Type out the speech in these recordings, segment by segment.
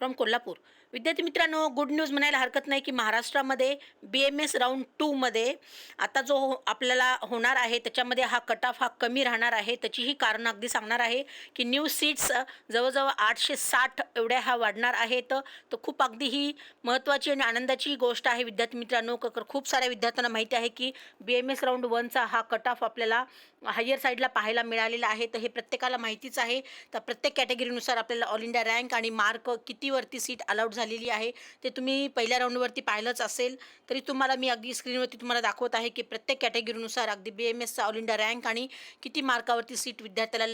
From Kolhapur. विद्यार्थी मित्रांनो good news म्हणायला हरकत नाही की महाराष्ट्रामध्ये बी एम एस राऊंड टूमध्ये आता जो आपल्याला होणार आहे त्याच्यामध्ये हा कट ऑफ हा कमी राहणार आहे. त्याचीही कारणं अगदी सांगणार आहे की न्यू सीट्स जवळजवळ आठशे साठ एवढ्या हा वाढणार आहेत. तर खूप अगदी ही महत्त्वाची आणि आनंदाची गोष्ट आहे विद्यार्थी मित्रांनो. क- खूप साऱ्या विद्यार्थ्यांना माहिती आहे की बी एम एस राऊंड वनचा हा कट ऑफ आपल्याला हायर साईडला पाहायला मिळालेला आहे. तर हे प्रत्येकाला माहितीच आहे. तर प्रत्येक कॅटेगरीनुसार आपल्याला ऑल इंडिया रँक आणि मार्क किती कितीवरती सीट अलाउड झालेली आहे. ते तुम्ही पहिल्या राऊंडवरती पाहिलंच असेल. तरी तुम्हाला मी अगदी स्क्रीनवरती तुम्हाला दाखवत आहे की प्रत्येक कॅटेगरीनुसार अगदी बी एम एसचा ऑल इंडिया रँक आणि किती मार्कावरती सीट विद्यार्थ्याला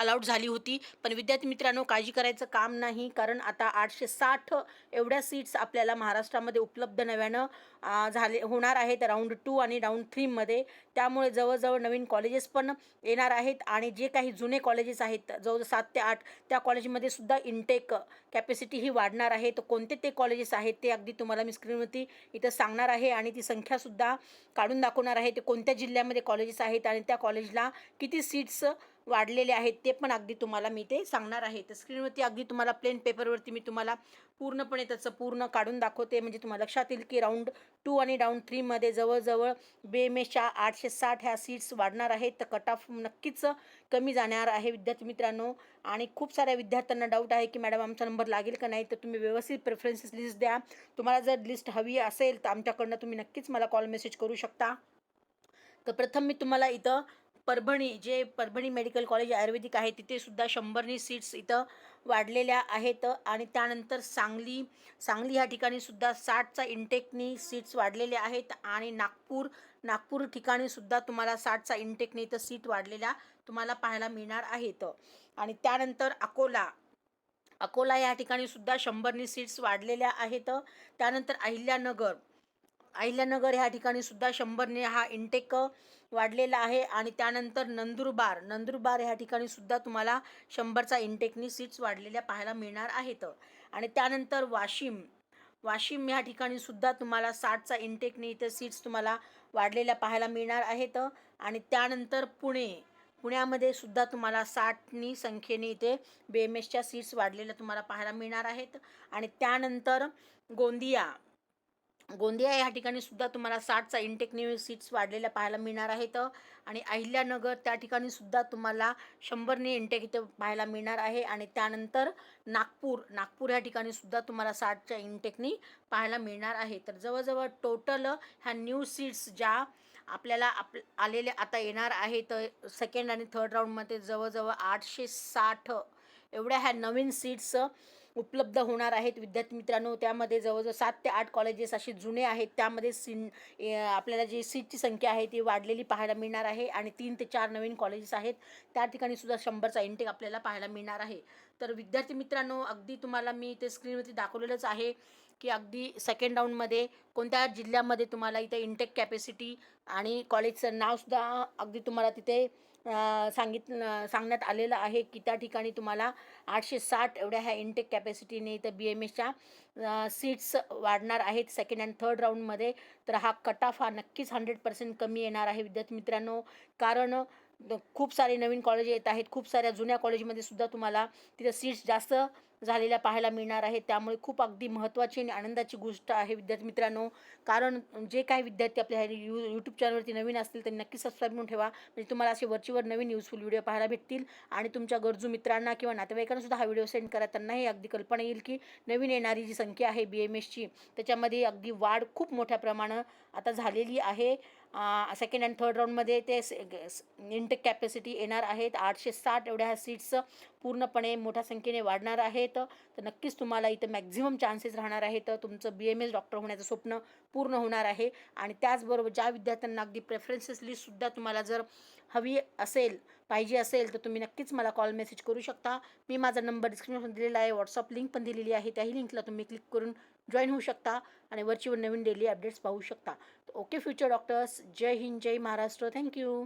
अलाउड झाली होती. पण विद्यार्थी मित्रांनो काळजी करायचं काम नाही. कारण आता आठशे साठ एवढ्या सीट्स आपल्याला महाराष्ट्रामध्ये उपलब्ध नव्यानं झाले होणार आहेत राऊंड टू आणि राऊंड थ्रीमध्ये त्यामुळे जवळजवळ नवीन कॉलेजेस पण येणार आहेत आणि जे काही जुने कॉलेजेस आहेत जवळ सात ते आठ त्या कॉलेजमध्ये सुद्धा इनटेक कॅपॅसिटी ही वाढणार आहे. तर कोणते ते कॉलेजेस आहेत ते अगदी तुम्हाला मी स्क्रीनवरती इथं सांगणार आहे आणि ती संख्यासुद्धा काढून दाखवणार आहे. ते कोणत्या जिल्ह्यामध्ये कॉलेजेस आहेत आणि त्या कॉलेजला किती सीट्स वाढलेले आहेत ते पण अगदी तुम्हाला मी ते सांगणार आहे. तर स्क्रीनवरती अगदी तुम्हाला प्लेन पेपरवरती मी तुम्हाला पूर्णपणे त्याचं पूर्ण काढून दाखवते. म्हणजे तुम्हाला लक्षात येईल की राऊंड टू आणि राऊंड थ्रीमध्ये जवळजवळ बेमेच्या आठशे साठ ह्या सीट्स वाढणार आहेत. तर कट ऑफ नक्कीच कमी जाणार आहे विद्यार्थी मित्रांनो. आणि खूप साऱ्या विद्यार्थ्यांना डाऊट आहे की मॅडम आमचा नंबर लागेल का नाही. तर तुम्ही व्यवस्थित प्रेफरन्सेस लिस्ट द्या. तुम्हाला जर लिस्ट हवी असेल तर आमच्याकडनं तुम्ही नक्कीच मला कॉल मेसेज करू शकता. तर प्रथम मी तुम्हाला इथं परभणी जे परभणी मेडिकल कॉलेज आयुर्वेदिक आहे तिथे सुद्धा शंभरनी सीट्स इथं वाढलेल्या आहेत आणि त्यानंतर सांगली सांगली ह्या ठिकाणी सुद्धा साठचा इंटेकनी सीट्स वाढलेल्या आहेत आणि नागपूर नागपूर ठिकाणी सुद्धा तुम्हाला साठचा इंटेकनी इथं सीट वाढलेल्या तुम्हाला पाहायला मिळणार आहेत. आणि त्यानंतर अकोला अकोला या ठिकाणी सुद्धा शंभरनी सीट्स वाढलेल्या आहेत. त्यानंतर अहिल्यानगर अहिल्यानगर ह्या ठिकाणी सुद्धा शंभरने हा इंटेक वाढलेला आहे आणि त्यानंतर नंदुरबार नंदुरबार ह्या ठिकाणी सुद्धा तुम्हाला शंभरचा इंटेकनी सीट्स वाढलेल्या पाहायला मिळणार आहेत. आणि त्यानंतर वाशिम वाशिम ह्या ठिकाणी सुद्धा तुम्हाला साठचा इंटेकनी इथे सीट्स तुम्हाला वाढलेल्या पाहायला मिळणार आहेत. आणि त्यानंतर पुणे पुण्यामध्ये सुद्धा तुम्हाला साठनी संख्येने इथे बी एम एसच्या सीट्स वाढलेल्या तुम्हाला पाहायला मिळणार आहेत. आणि त्यानंतर गोंदिया गोंदिया या ठिकाणी सुद्धा तुम्हाला साठचा इंटेकनी सीट्स वाढलेल्या पाहायला मिळणार आहेत. आणि अहिल्यानगर त्या ठिकाणी सुद्धा तुम्हाला शंभरने इंटेक इथे पाहायला मिळणार आहे. आणि त्यानंतर नागपूर नागपूर या ठिकाणी सुद्धा तुम्हाला साठच्या इंटेकनी पाहायला मिळणार आहे. तर जवळजवळ टोटल ह्या न्यू सीट्स ज्या आपल्याला आप आलेल्या आता येणार आहेत सेकंड आणि थर्ड राऊंडमध्ये जवळजवळ आठशे साठ एवढ्या ह्या नवीन सीट्स उपलब्ध होणार आहेत विद्यार्थी मित्रांनो. त्यामध्ये जवळजवळ सात ते आठ कॉलेजेस असे जुने आहेत. त्यामध्ये सिन आपल्याला जी सीटची संख्या आहे ती वाढलेली पाहायला मिळणार आहे आणि तीन ते चार नवीन कॉलेजेस आहेत. त्या ठिकाणी सुद्धा शंभरचा इंटेक आपल्याला पाहायला मिळणार आहे. तर विद्यार्थी मित्रांनो अगदी तुम्हाला मी ते स्क्रीनवरती दाखवलेलंच आहे की अगदी सेकंड राऊंडमध्ये कोणत्या जिल्ह्यामध्ये तुम्हाला इथे इंटेक कॅपॅसिटी आणि कॉलेजचं नावसुद्धा अगदी तुम्हाला तिथे सांगित सांगण्यात आलेलं आहे की त्या ठिकाणी तुम्हाला आठशे साठ एवढ्या ह्या इंटेक कॅपॅसिटीने इथं बी एम एसच्या सीट्स वाढणार आहेत. सेकंड अँड थर्ड राऊंडमध्ये तर हा कट ऑफ हा नक्कीच हंड्रेड पर्सेंट कमी येणार आहे. विद्यार्थी मित्रांनो कारण खूप सारे नवीन कॉलेज येत आहेत. खूप साऱ्या जुन्या कॉलेजमध्ये सुद्धा तुम्हाला तिथं सीट्स जास्त झालेल्या पाहायला मिळणार आहेत. त्यामुळे खूप अगदी महत्त्वाची आणि आनंदाची गोष्ट आहे विद्यार्थी मित्रांनो. कारण जे काही विद्यार्थी आपल्या ह्या यू यूट्यूब चॅनलवरती नवीन असतील त्यांनी नक्की सबस्क्राईब म्हणून ठेवा. म्हणजे तुम्हाला असे वरचीवर नवीन युजफुल व्हिडिओ पाहायला भेटतील. आणि तुमच्या गरजू मित्रांना किंवा नातेवाईकांना सुद्धा हा व्हिडिओ सेंड करा. त्यांनाही अगदी कल्पना येईल की नवीन येणारी जी संख्या आहे बी एम एसची त्याच्यामध्ये अगदी वाढ खूप मोठ्या प्रमाणात आता झालेली आहे. सेकंड अँड थर्ड राऊंडमध्ये ते इंटेक कॅपॅसिटी येणार आहेत. आठशे साठ एवढ्या ह्या सीट्स पूर्णपणे मोठ्या संख्येने वाढणार आहेत. तर नक्कीच तुम्हाला इथं मॅक्झिमम चान्सेस राहणार आहेत. तुमचं बी एम एस डॉक्टर होण्याचं स्वप्न पूर्ण होणार आहे. आणि त्याचबरोबर ज्या विद्यार्थ्यांना अगदी प्रेफरन्सेस लिस्टसुद्धा तुम्हाला जर हवी असेल पाहिजे असेल तर तुम्ही नक्कीच मला कॉल मेसेज करू शकता. मी माझा नंबर डिस्क्रिप्शन दिलेला आहे व्हॉट्सअप लिंक पण दिलेली आहे. त्याही लिंकला तुम्ही क्लिक करून जॉईन होऊ शकता आणि वरचीवर नवीन डेली अपडेट्स पाहू शकता. ओके फ्युचर डॉक्टर्स जय हिंद जय महाराष्ट्र. Thank you